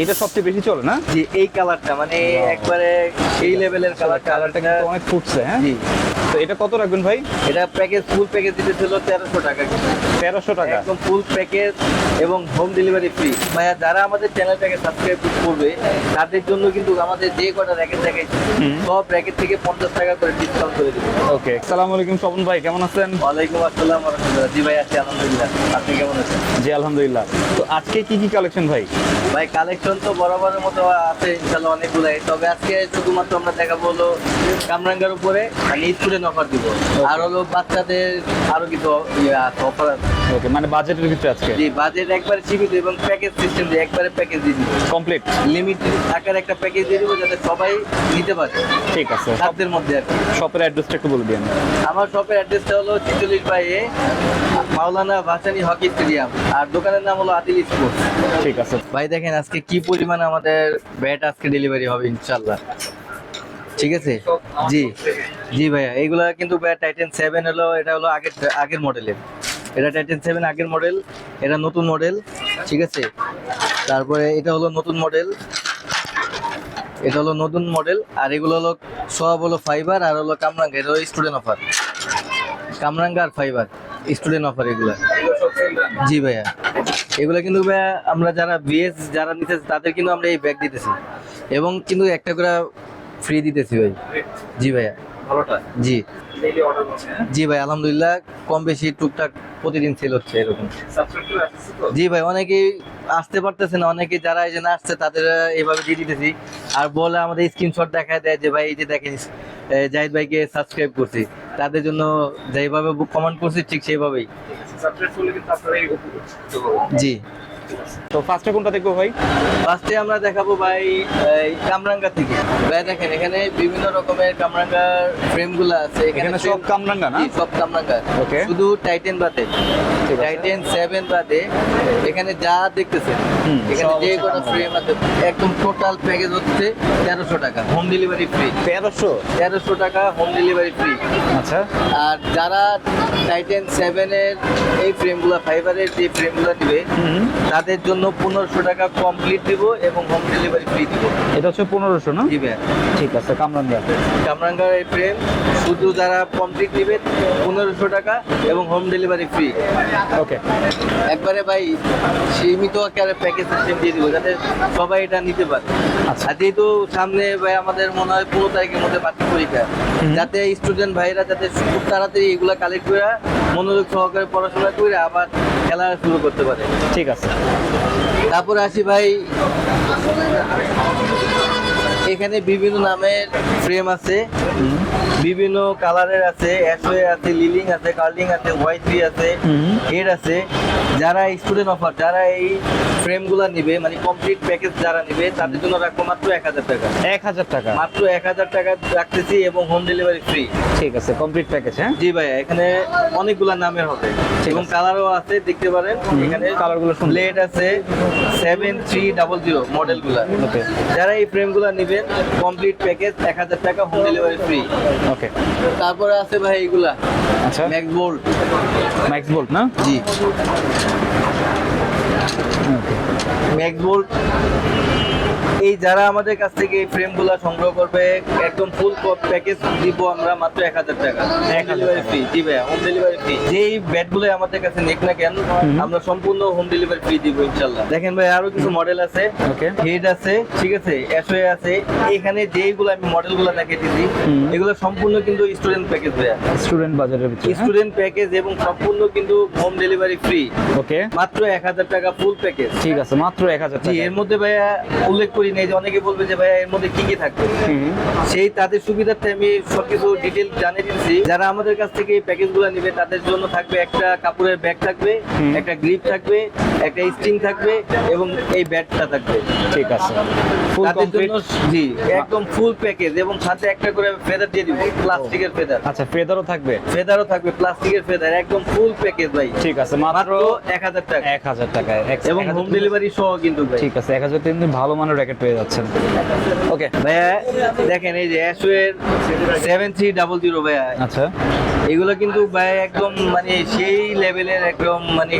এটা সবচেয়ে বেশি চলে না? জি এই কালারটা মানে একবারে এই লেভেলের কালার কালারটা কিন্তু অনেক ফুটছে হ্যাঁ? জি। তো এটা কত রাখবেন ভাই? এটা প্যাকেজ ফুল প্যাকেজ দিতে ছিল তেরোশো টাকা তেরোশো টাকা। একদম ফুল প্যাকেজ এবং হোম ডেলিভারি ফ্রি ভাইয়া যারা আমাদের চ্যানেলটাকে সাবস্ক্রাইব করবে তাদের জন্য কিন্তু আমাদের যে কটা র্যাকেট দেখাইছি। সব র্যাকেট থেকে পঞ্চাশ টাকা করে ডিসকাউন্ট করে দেবো। ওকে আসসালামু আলাইকুম স্বপন ভাই কেমন আছেন? ওয়ালাইকুম আসসালাম রহমতুল্লাহ জি ভাই আছি আলহামদুলিল্লাহ। আপনি কেমন আছেন? জি আলহামদুলিল্লাহ। তো আজকে কি কি কালেকশন ভাই? ভাই কালেকশন তো বরাবরের মতো আছে ইনশাল্লাহ অনেকগুলাই। তবে আজকে শুধুমাত্র আমরা দেখাবো হলো কামরাঙ্গার উপরে মানে স্টুডেন্ট অফার দিব। আর হলো বাচ্চাদের আরও কিছু অফার আছে ওকে মানে বাজেটের ভিতরে আজকে? জি বাজেট একবারে সীমিত এবং প্যাকেজ সিস্টেম দিয়ে একবারে প্যাকেজ দিয়ে দিব। কমপ্লিট লিমিট আকার একটা প্যাকেজ দিয়ে দিব যাতে সবাই নিতে পারে। ঠিক আছে। মধ্যে আর শপের অ্যাড্রেসটা একটু বলে দিন আমার শপের অ্যাড্রেসটা হলো চিচল্লিশ by A Maulana Bhasani hockey stadium. আর দোকানের নাম হলো আদিল স্পোর্টস। ঠিক আছে। ভাই দেখেন আজকে কি পরিমাণ আমাদের ব্যাট আজকে ডেলিভারি হবে ইনশাল্লাহ ঠিক আছে? জি। জি ভাইয়া, এইগুলা কিন্তু টাইটেন সেভেন হলো, এটা হলো আগের আগের মডেলের। এটা টাইটেন সেভেন আগের মডেল, এটা নতুন মডেল, ঠিক আছে? তারপরে এটা হলো নতুন মডেল, এটা হলো নতুন মডেল, আর এগুলো হলো, সব হলো ফাইবার আর হলো কামরাঙ্গা, এটা হলো স্টুডেন্ট অফার কামরাঙ্গা আর ফাইবার স্টুডেন্ট অফার এগুলা। জি ভাইয়া। এগুলো কিন্তু ভাইয়া, আমরা যারা বিএস যারা নিতেছি, তাদের কিন্তু আমরা এই ব্যাগ দিতেছি। এবং কিন্তু একটা করে ফ্রি দিতেছি ভাই। জি ভাইয়া। জি। জি ভাই আলহামদুলিল্লাহ কম বেশি টুকটাক প্রতিদিন সেল হচ্ছে এরকম। জি ভাই অনেকেই আসতে পারতেছে না অনেকে যারা এই যে না আসছে তাদের এইভাবে দিয়ে দিতেছি। আর বলে আমাদের স্ক্রিনশট দেখায় দেয় যে ভাই এই যে দেখেন জাহিদ ভাইকে সাবস্ক্রাইব করছি। তাদের জন্য যেভাবে কমেন্ট করছি ঠিক সেইভাবেই। জি। তো ফার্স্টে কোনটা দেখব ভাই? ফার্স্টে আমরা দেখাবো ভাই এই কামরাঙ্গা থেকে। ভাই দেখেন এখানে বিভিন্ন রকমের কামরাঙ্গার ফ্রেমগুলো আছে। এখানে সব কামরাঙ্গা না? সব কামরাঙ্গা। Okay. শুধু টাইটেন বাদে। টাইটেন সেভেন বাদে। এখানে যা দেখতেছেন এখানে যে কামরাঙ্গা। ফ্রেম আছে একদম টোটাল প্যাকেজ হচ্ছে তেরোশো টাকা হোম ডেলিভারি ফ্রি তেরোশো? তেরোশো টাকা হোম ডেলিভারি ফ্রি আচ্ছা। আর যারা টাইটেন সেভেনের এই ফ্রেমগুলো ফাইবারের যে ফ্রেমগুলো দিবে তাদের জন্য পনেরোশো টাকা কমপ্লিট দিব এবং হোম ডেলিভারি ফ্রি দিব। এটা হচ্ছে পনেরোশো না? দিবে ঠিক আছে কামরাঙ্গা। কামরাঙ্গার এই ফ্রেম শুধু যারা কমপ্লিট দিবে পনেরোশো টাকা এবং হোম ডেলিভারি ফ্রি ওকে একবারে ভাই সীমিত আকারে প্যাকেজ সিস্টেম দিয়ে দিব যাতে সবাই এটা নিতে পারে। আচ্ছা। আর যেহেতু সামনে ভাই আমাদের মনে হয় পনেরো তারিখের মধ্যে বার্ষিক পরীক্ষা যাতে স্টুডেন্ট ভাইরা যাতে খুব তাড়াতাড়ি এগুলা কালেক্ট করে মনোযোগ সহকারে পড়াশোনা করে আবার খেলা শুরু করতে পারে। ঠিক আছে। তারপরে আসি ভাই। এখানে বিভিন্ন নামের ফ্রেম আছে। বিভিন্ন কালারের আছে অ্যাশওয়ে আছে লিলিং আছে কার্লিং আছে হোয়াইট বি আছে। হেড আছে। যারা স্টুডেন্ট অফার যারা এই ফ্রেমগুলো নিবে মানে কমপ্লিট প্যাকেজ যারা নিবে তাদের জন্য রাখব মাত্র এক হাজার টাকা। এক হাজার টাকা। মাত্র এক হাজার টাকা রাখতেছি এবং হোম ডেলিভারি ফ্রি ঠিক আছে কমপ্লিট প্যাকেজ হ্যাঁ? জি ভাইয়া এখানে অনেকগুলা নামের হবে। এবং কালারও আছে দেখতে পারেন। এখানে কালারগুলো। প্লেট আছে সেভেন থ্রি ডাবল জিরো মডেলগুলা যারা এই ফ্রেমগুলো নেবেন কমপ্লিট প্যাকেজ এক হাজার টাকা হোম ডেলিভারি ফ্রি ওকে তারপরে আছে ভাই এইগুলা আচ্ছা। ম্যাক্স বোল্ট ম্যাক্স বোল্ট না? জি। ম্যাক্স বোল্ট এই যারা আমাদের কাছ থেকে এই ফ্রেমগুলো সংগ্রহ করবে একদম ফুল প্যাকেজ দিব আমরা মাত্র এক হাজার টাকা। ডেলিভারি ফ্রি জি ভাইয়া হোম ডেলিভারি ফ্রি যেই ব্যাটগুলো আমাদের কাছে নেক না কেন আমরা সম্পূর্ণ হোম ডেলিভারি ফ্রি দিব ইনশাল্লাহ। দেখেন ভাই আরও কিছু মডেল আছে। হেড আছে ঠিক আছে এসওয়ে আছে। এখানে যেইগুলো আমি মডেলগুলো। এগুলো সম্পূর্ণ কিন্তু স্টুডেন্ট প্যাকেজ ভাইয়া। স্টুডেন্ট বাজারের ভিতরে? স্টুডেন্ট প্যাকেজ এবং সম্পূর্ণ কিন্তু হোম ডেলিভারি ফ্রি ওকে। মাত্র এক হাজার টাকা ফুল প্যাকেজ ঠিক আছে মাত্র এক হাজার এর মধ্যে ভাইয়া উল্লেখ করি নাই যে অনেকে বলবে যে ভাইয়া এর মধ্যে কি কি থাকবে? সেই তাদের সুবিধার্থে আমি সবকিছু ডিটেল জানিয়ে দিচ্ছি যারা আমাদের কাছ থেকে এই প্যাকেজগুলো নেবে তাদের জন্য থাকবে একটা কাপড়ের ব্যাগ থাকবে একটা গ্রিপ থাকবে একটা স্ট্রিং থাকবে এবং এই ব্যাগটা থাকবে। ঠিক আছে। ফুল তাদের জন্য জি একদম ফুল প্যাকেজ এবং সাথে একটা করে ফেদার দিয়ে দিব প্লাস্টিকের ফেদার আচ্ছা ফেদারও থাকবে? ফেদারও থাকবে প্লাস্টিকের ফেদার একদম ফুল প্যাকেজ ভাই। ঠিক আছে মাত্র মাত্র এক হাজার টাকা। এক হাজার টাকায় এবং হোম ডেলিভারি সহ কিন্তু ভাই। ঠিক আছে এক হাজার তিন ভালো মানের র্যাকেট পেয়ে যাচ্ছেন। ওকে ভাইয়া দেখেন এই যে অ্যাসওয়ের সেভেন থ্রি ডাবল জিরো ভাইয়া। আচ্ছা। এগুলো কিন্তু ভাই একদম মানে সেই লেভেলের একদম মানে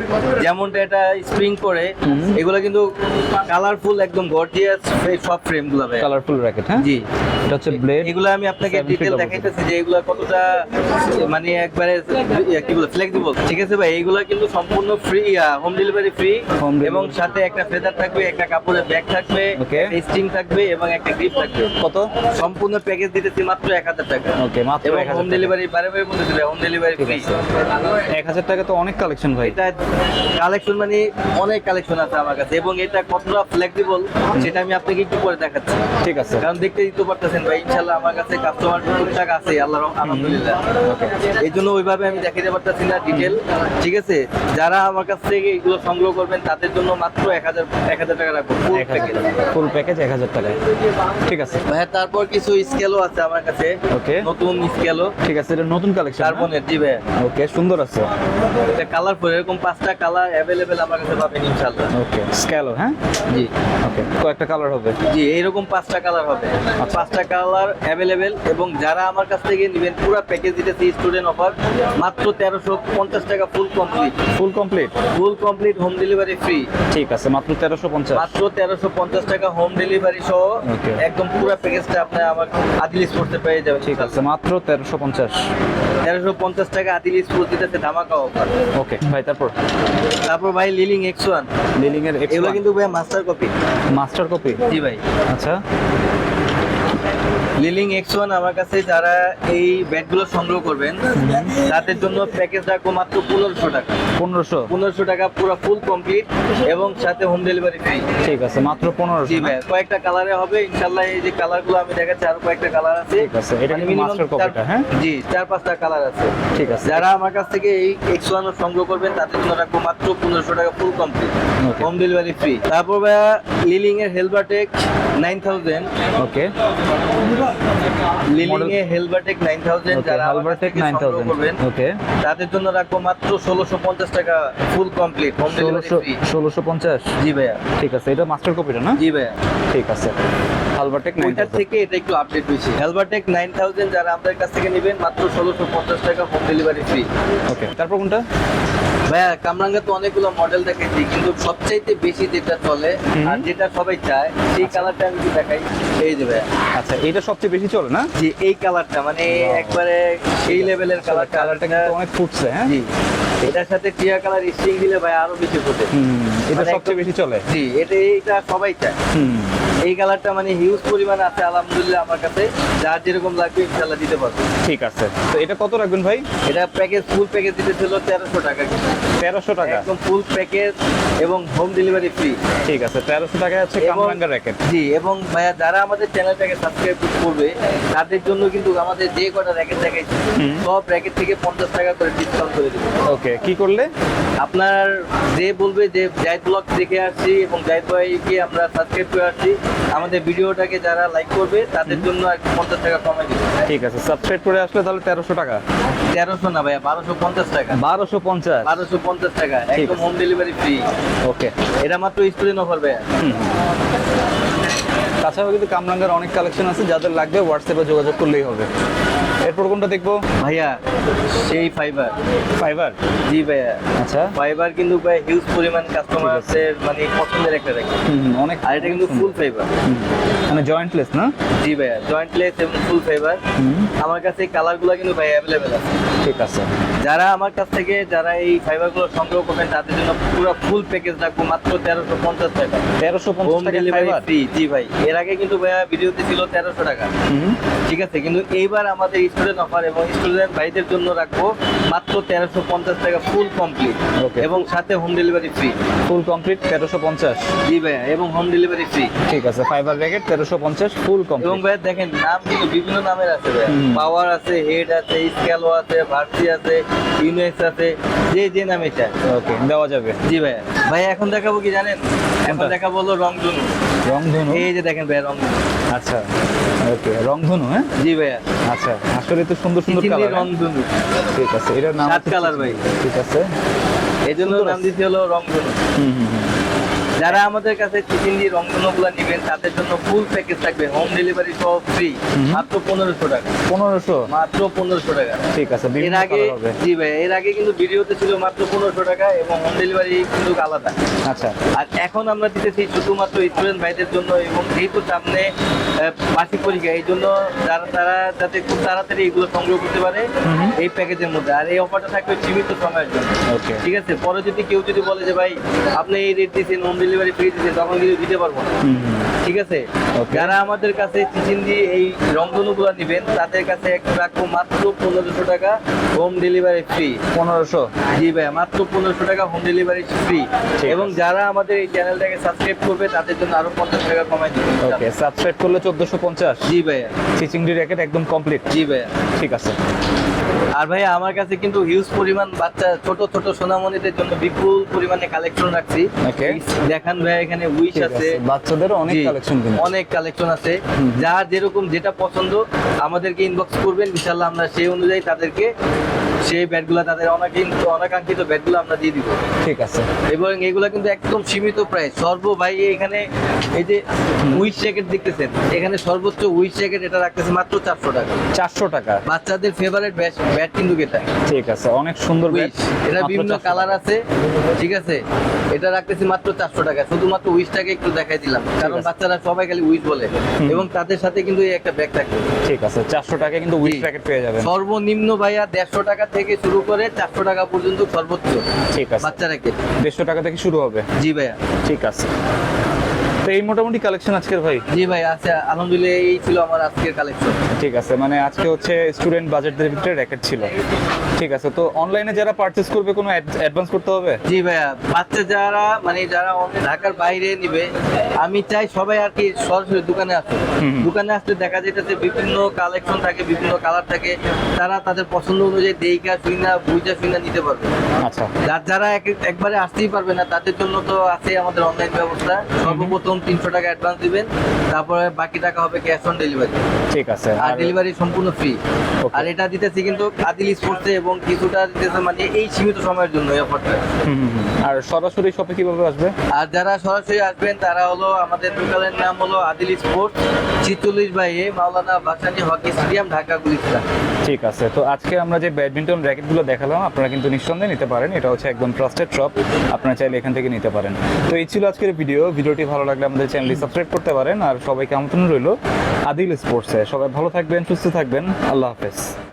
যেমনটা এটা স্প্রিং করে। এগুলো কিন্তু কালারফুল একদম গর্জিয়াস সব ফ্রেমগুলো ভাই কালারফুল র্যাকেট হ্যাঁ? জি। এটা হচ্ছে ব্লেড এগুলো আমি আপনাকে double দেখাইতেছি যে এগুলো কতটা মানে একবারে কি বলে ফ্লেক্সিবল ঠিক আছে ভাই? এগুলো কিন্তু সম্পূর্ণ ফ্রি হোম ডেলিভারি ফ্রি এবং সাথে একটা ফেদার থাকবে একটা কাপড়ের ব্যাগ থাকবে. স্টিং থাকবে এবং একটা গ্রিপ থাকবে। কত? সম্পূর্ণ প্যাকেজ দিতেছি মাত্র এক হাজার টাকা। ওকে মাত্র এক হোম ডেলিভারি বারে বারে বলতেছি হোম ডেলিভারি ফ্রি এক হাজার টাকা তো অনেক কালেকশন ভাই। এটা কালেকশন মানে অনেক কালেকশন আছে আমার কাছে। এবং এটা কতটা ফ্লেক্সিবল সেটা আমি আপনাকে একটু পরে দেখাচ্ছি। ঠিক আছে। কারণ দেখতে দিতে পারতেছেন ভাই ইনশাল্লাহ আমার কাছে কাস্টমার টুকটাক আছে আল্লাহ আলহামদুলিল্লাহ। এই জন্য ওইভাবে আমি দেখাতে পারতেছি না ডিটেল ঠিক আছে? যারা আমার কাছ থেকে এগুলো সংগ্রহ করবেন তাদের জন্য মাত্র এক হাজার এক হাজার টাকা রাখব। ফুল প্যাকেজ এক হাজার টাকায়। ঠিক আছে। ভাইয়া তারপর কিছু স্কেলও আছে আমার কাছে। ওকে। নতুন স্কেলও ঠিক আছে এটা নতুন কালেকশন কার্বনের জি ভাইয়া। ওকে সুন্দর আছে। এটা কালারফুল এরকম পাঁচটা কালার অ্যাভেলেবেল আমার কাছে পাবেন ইনশাল্লাহ ওকে স্ক্যালো হ্যাঁ? জি। ওকে কয়েকটা কালার হবে। জি এইরকম পাঁচটা কালার হবে। পাঁচটা কালার অ্যাভেলেবেল এবং যারা আমার কাছ থেকে নেবেন পুরো প্যাকেজ দিতেছি স্টুডেন্ট অফার মাত্র তেরোশো পঞ্চাশ টাকা full complete full complete full complete home delivery free ঠিক আছে মাত্র তেরোশো পঞ্চাশ। মাত্র তেরোশো পঞ্চাশ টাকা হোম ডেলিভারি সহ. একদম পুরো প্যাকেজটা আপনি আমার আদিল স্পোর্টসে পেয়ে যাবেন। ঠিক আছে মাত্র তেরোশো পঞ্চাশ। তেরোশো পঞ্চাশ টাকা আদিল স্পোর্টস দিতেছে ধামাকা অফার ওকে ভাই তারপর? তারপর ভাই লিলিং এক্স ওয়ান লিলিং এর এগুলো কিন্তু ভাই মাস্টার কপি মাস্টার কপি জি ভাই। আচ্ছা। লিলিং এক্স ওয়ান আমার কাছে যারা এই ব্যাটগুলো সংগ্রহ করবেন তাদের জন্য প্যাকেজ রাখব মাত্র পনেরোশো টাকা। পনেরোশো? পনেরোশো টাকা পুরো ফুল কমপ্লিট এবং সাথে হোম ডেলিভারি ফ্রি ঠিক আছে মাত্র পনেরোশো জি ভাই কয়েকটা কালারে হবে ইনশাল্লাহ এই যে কালারগুলো আমি দেখাচ্ছি আরও কয়েকটা কালার আছে। ঠিক আছে, এটা minimum চার- হ্যাঁ? জি চার পাঁচটা কালার আছে। ঠিক আছে। যারা আমার কাছ থেকে এই এক্স ওয়ান সংগ্রহ করবেন তাদের জন্য রাখব মাত্র পনেরোশো টাকা full complete home delivery free তারপর ভাইয়া লিলিং এর হেলবাটেক নাইন থাউজেন্ড ওকে লিলিং এ থাউজেন্ড ওকে যারা থাউজেন্ড করবেন ওকে তাদের জন্য রাখব মাত্র ষোলোশো পঞ্চাশ টাকা ফুল কমপ্লিট হোম ডেলিভারি ষোলোশো ফ্রি ষোলোশো পঞ্চাশ? জি ভাইয়া। ঠিক আছে এটা মাস্টার কপিটা না? জি ভাইয়া। ঠিক আছে। নাইন ওইটার থেকে এটা একটু আপডেট হয়েছে নাইন থাউজেন্ড যারা আমাদের কাছ থেকে নেবেন মাত্র ষোলোশো পঞ্চাশ টাকা হোম ডেলিভারি ফ্রি ওকে তারপর কোনটা? ভাইয়া কামরাঙ্গা তো অনেকগুলো মডেল দেখেছি কিন্তু সবচাইতে বেশি যেটা চলে আর যেটা সবাই চায় সেই কালারটা আমি দেখাই। এই যে ভাইয়া। আচ্ছা এটা সবচেয়ে বেশি চলে না? যে এই কালারটা মানে একবারে সেই লেভেলের কালার কালারটা কিন্তু অনেক ফুটছে হ্যাঁ? জি। এটার সাথে টিয়া কালার স্ট্রিং দিলে ভাই আরও বেশি ফোটে। এটা মানে সবচেয়ে বেশি চলে। জি এটা এইটা সবাই চায়। এই কালারটা মানে হিউজ পরিমাণ আছে আলহামদুলিল্লাহ আমার কাছে। যার যেরকম লাগবে ইনশাল্লাহ দিতে পারব। ঠিক আছে। তো এটা কত রাখবেন ভাই? এটা প্যাকেজ ফুল প্যাকেজ দিতে ছিল তেরোশো টাকা তেরোশো টাকা। একদম ফুল প্যাকেজ এবং হোম ডেলিভারি ফ্রি ঠিক আছে তেরোশো টাকায় হচ্ছে কামরাঙ্গা র্যাকেট জি এবং ভাইয়া যারা আমাদের চ্যানেলটাকে সাবস্ক্রাইব করবে তাদের জন্য কিন্তু আমাদের যে কটা র্যাকেট দেখাইছি। সব র্যাকেট থেকে পঞ্চাশ টাকা করে ডিসকাউন্ট করে দেবো। ওকে কি করলে? আপনার যে বলবে যে জাহিদ ব্লগ দেখে আসছি এবং জাহিদ ভাইকে আমরা সাবস্ক্রাইব করে আসছি আমাদের ভিডিওটাকে যারা লাইক করবে তাদের জন্য আর পঞ্চাশ টাকা কমে দিবে। ঠিক আছে সাবস্ক্রাইব করে আসলে তাহলে তেরোশো টাকা। তেরোশো না ভাইয়া বারোশো পঞ্চাশ টাকা। বারোশো পঞ্চাশ। বারোশো পঞ্চাশ টাকা একদম হোম ডেলিভারি ফ্রি ওকে। এটা মাত্র স্টুডেন্ট অফার ভাইয়া? তাছাড়াও কিন্তু কামরাঙ্গার অনেক কালেকশন আছে যাদের লাগবে হোয়াটসঅ্যাপে যোগাযোগ করলেই হবে। এরপর কোনটা দেখব? ভাইয়া সেই ফাইবার ফাইবার জি ভাইয়া। আচ্ছা। ফাইবার কিন্তু ভাই হিউজ পরিমাণ কাস্টমারদের মানে পছন্দের একটা হুম, অনেক আর এটা কিন্তু ফুল ফাইবার মানে জয়েন্টলেস না? জি ভাইয়া জয়েন্টলেস এবং ফুল ফাইবার আমার কাছে কালারগুলো কিন্তু ভাই অ্যাভেলেবেল আছে। ঠিক আছে। যারা আমার কাছ থেকে যারা এই ফাইবারগুলো সংগ্রহ করবেন তাদের জন্য পুরো ফুল প্যাকেজ রাখব মাত্র তেরোশো পঞ্চাশ টাকা। তেরোশো হোম পঞ্চাশ ডেলিভারি ফ্রি জি ভাই। এর আগে কিন্তু ভাইয়া ভিডিওতে ছিল তেরোশো টাকা। ঠিক আছে কিন্তু এইবার আমাদের স্টুডেন্ট অফার এবং স্টুডেন্ট ভাইদের জন্য রাখব মাত্র তেরোশো পঞ্চাশ টাকা ফুল কমপ্লিট এবং সাথে home delivery free full complete তেরোশো পঞ্চাশ। জি ভাইয়া এবং হোম ডেলিভারি ফ্রি ঠিক আছে ফাইবার প্যাকেট তেরোশো পঞ্চাশ ফুল কমপ্লিট এবং ভাইয়া দেখেন নাম কিন্তু বিভিন্ন নামের আছে ভাইয়া। পাওয়ার আছে হেড আছে স্ক্যালো আছে ভার্সি আছে ইউনেক্স আছে যে যে নামে চায়। ওকে দেওয়া যাবে। জি ভাইয়া। ভাইয়া এখন দেখাবো কি জানেন? এখন? দেখাবো হলো রংধনু। রংধনু? এই যে দেখেন ভাইয়া রংধনু। আচ্ছা ওকে রংধনু হ্যাঁ? জি ভাইয়া। আচ্ছা আসলে তো সুন্দর সুন্দর কালার রংধনু। ঠিক আছে এটার নাম সাত কালার ভাই। ঠিক আছে। এই জন্য নাম দিতে হলো রংধনু। হুম হুম হুম। যারা আমাদের কাছে চিকেন দিয়ে রংগুলো নেবেন তাদের জন্য ফুল প্যাকেজ থাকবে। হোম ডেলিভারি সহ ফ্রি মাত্র পনেরোশো টাকা। পনেরোশো? মাত্র পনেরোশো টাকা। ঠিক আছে এর আগে জি ভাই এর আগে কিন্তু ভিডিওতে ছিল মাত্র পনেরোশো টাকা এবং হোম ডেলিভারি কিন্তু আলাদা। আচ্ছা। আর এখন আমরা দিতেছি শুধুমাত্র স্টুডেন্ট ভাইদের জন্য এবং যেহেতু সামনে বার্ষিক পরীক্ষা এই জন্য যারা তারা যাতে খুব তাড়াতাড়ি এগুলো সংগ্রহ করতে পারে এই প্যাকেজের মধ্যে। আর এই অফারটা থাকবে সীমিত সময়ের জন্য। ওকে ঠিক আছে? পরে যদি কেউ যদি বলে যে ভাই আপনি এই রেট দিচ্ছেন হোম ডেলিভারি ফ্রি দিচ্ছেন তখন কিন্তু দিতে পারব না। ঠিক আছে? যারা আমাদের কাছে চিচিন দিয়ে এই রংধনুগুলো নেবেন তাদের কাছে একটু রাখব মাত্র পনেরোশো টাকা হোম ডেলিভারি ফ্রি পনেরোশো? জি ভাই মাত্র পনেরোশো টাকা হোম ডেলিভারি ফ্রি এবং যারা আমাদের এই চ্যানেলটাকে সাবস্ক্রাইব করবে তাদের জন্য আরও পঞ্চাশ টাকা কমাই দিবে ওকে সাবস্ক্রাইব করলে চোদ্দোশো পঞ্চাশ? জি ভাইয়া। চিচিংডি র্যাকেট একদম কমপ্লিট জি ভাইয়া। ঠিক আছে। আর ভাই আমার কাছে কিন্তু হিউজ পরিমাণ বাচ্চা ছোট ছোট সোনামণিদের জন্য বিপুল পরিমাণে কালেকশন রাখছি। দেখান ভাই এখানে উইশ আছে। বাচ্চাদের অনেক কালেকশন অনেক কালেকশন আছে। যা যার যেরকম যেটা পছন্দ আমাদেরকে ইনবক্স করবেন। ইনশাল্লাহ আমরা সেই অনুযায়ী তাদেরকে সেই ব্যাটগুলো তাদের অনাকাঙ্ক্ষিত অনাকাঙ্ক্ষিত ব্যাটগুলো আমরা দিয়ে দিব। ঠিক আছে। এবং এগুলো কিন্তু একদম সীমিত প্রাইস। সর্ব ভাই এখানে এই যে উইশ জ্যাকেট দেখতেছেন এখানে সর্বোচ্চ উইশ জ্যাকেট এটা রাখতেছে মাত্র চারশো টাকা। চারশো টাকা। বাচ্চাদের ফেভারিট ব্যাট কিন্তু এটা। ঠিক আছে অনেক সুন্দর ব্যাট এটা বিভিন্ন কালার আছে ঠিক আছে? এটা রাখতেছি মাত্র চারশো টাকা। শুধুমাত্র উইশটাকে একটু দেখাই দিলাম কারণ বাচ্চারা সবাই খালি উইশ বলে। এবং তাদের সাথে কিন্তু এই একটা ব্যাগ থাকবে। ঠিক আছে চারশো টাকা কিন্তু উইথ প্যাকেট পেয়ে যাবেন। সর্বনিম্ন ভাইয়া দেড়শো টাকা থেকে শুরু করে চারশো টাকা পর্যন্ত সর্বোচ্চ ঠিক আছে। বাচ্চারাকে। দেড়শো টাকা থেকে শুরু হবে? জি ভাইয়া। ঠিক আছে। তো এই মোটামুটি কালেকশন আজকের ভাই? জি ভাই আচ্ছা আলহামদুলিল্লাহ এই ছিল আমার আজকের কালেকশন ঠিক আছে মানে আজকে হচ্ছে স্টুডেন্ট বাজেটদের ভিতরে র্যাকেট ছিল। ঠিক আছে তো অনলাইনে যারা পারচেজ করবে কোনো অ্যাডভান্স করতে হবে? জি ভাইয়া বাচ্চা যারা মানে যারা ঢাকার বাইরে নিবে আমি চাই সবাই আর কি সরাসরি দোকানে আসে হুম হুম। দোকানে আসলে দেখা যেতেছে বিভিন্ন কালেকশন থাকে বিভিন্ন কালার থাকে তারা তাদের পছন্দ অনুযায়ী দেইকা শুইনা বুঝা শুইনা নিতে পারবে। আচ্ছা। যার যারা এক- একবারে আসতেই পারবে না তাদের জন্য তো আছে আমাদের অনলাইন ব্যবস্থা। সর্বপ্রথম তিনশো টাকা অ্যাডভান্স দিবেন তারপরে বাকি টাকা হবে ক্যাশ অন ডেলিভারি ঠিক আছে আর ডেলিভারি সম্পূর্ণ ফ্রি. আর এটা দিতেছি কিন্তু আদিল স্পোর্টসে এবং কিছুটা দিতেছে মানে এই সীমিত সময়ের জন্য এই অফারটা। আর সরাসরি শপে কীভাবে আসবে? আর যারা সরাসরি আসবেন তারা হলো আমাদের দোকানের নাম হলো আদিল স্পোর্টস ছিচল্লিশ by A Maulana Bhasani hockey stadium Dhaka Gulistan. ঠিক আছে তো আজকে আমরা যে ব্যাডমিন্টন র্যাকেটগুলো দেখালাম আপনারা কিন্তু নিঃসন্দেহে নিতে পারেন। এটা হচ্ছে একদম ট্রাস্টেড শপ আপনারা চাইলে এখান থেকে নিতে পারেন। তো এই ছিল আজকের ভিডিও ভিডিওটি ভালো লাগলে আমাদের চ্যানেলটি সাবস্ক্রাইব করতে পারেন। আর সবাইকে আমন্ত্রণ রইল আদিল স্পোর্টসে সবাই ভালো থাকবেন সুস্থ থাকবেন। আল্লাহ হাফেজ।